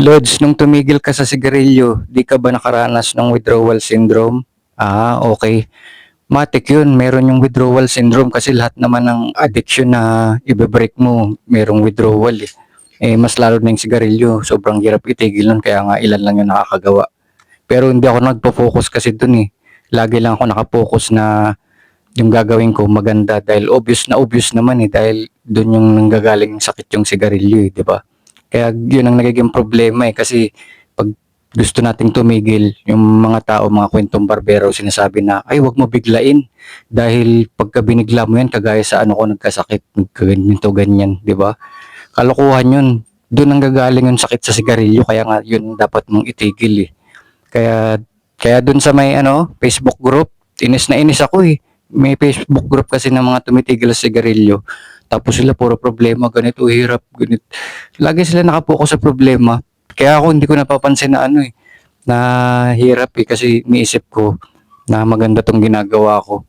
Lods, nung tumigil ka sa sigarilyo, di ka ba nakaranas ng withdrawal syndrome? Ah, okay. Matik yun, meron yung withdrawal syndrome kasi lahat naman ng addiction na ibe-break mo, merong withdrawal eh. Eh, mas lalo na yung sigarilyo, sobrang hirap itigil nun, kaya nga ilan lang yung nakakagawa. Pero hindi ako nagpo-focus kasi dun eh. Lagi lang ako nakapokus na yung gagawin ko maganda dahil obvious na obvious naman eh dahil dun yung nanggagaling sakit yung sigarilyo eh, di ba? Kaya yun ang nagiging problema eh kasi pag gusto nating tumigil, yung mga tao, mga kwentong barbero sinasabi na, ay wag mo biglain dahil pagka binigla mo yan, kagaya sa ano ko nagkasakit, ganito ganyan, di ba? Kalokohan yun. Doon ang gagaling yung sakit sa sigarilyo, kaya nga yun dapat mong itigil eh. Kaya, kaya doon sa may ano, Facebook group, inis na inis ako eh. May Facebook group kasi ng mga tumitigil sa sigarilyo. Tapos sila puro problema, ganito, hirap, ganito. Lagi sila nakapokus sa problema. Kaya ako hindi ko napapansin na ano eh, na hirap eh kasi niisip ko na maganda tong ginagawa ko.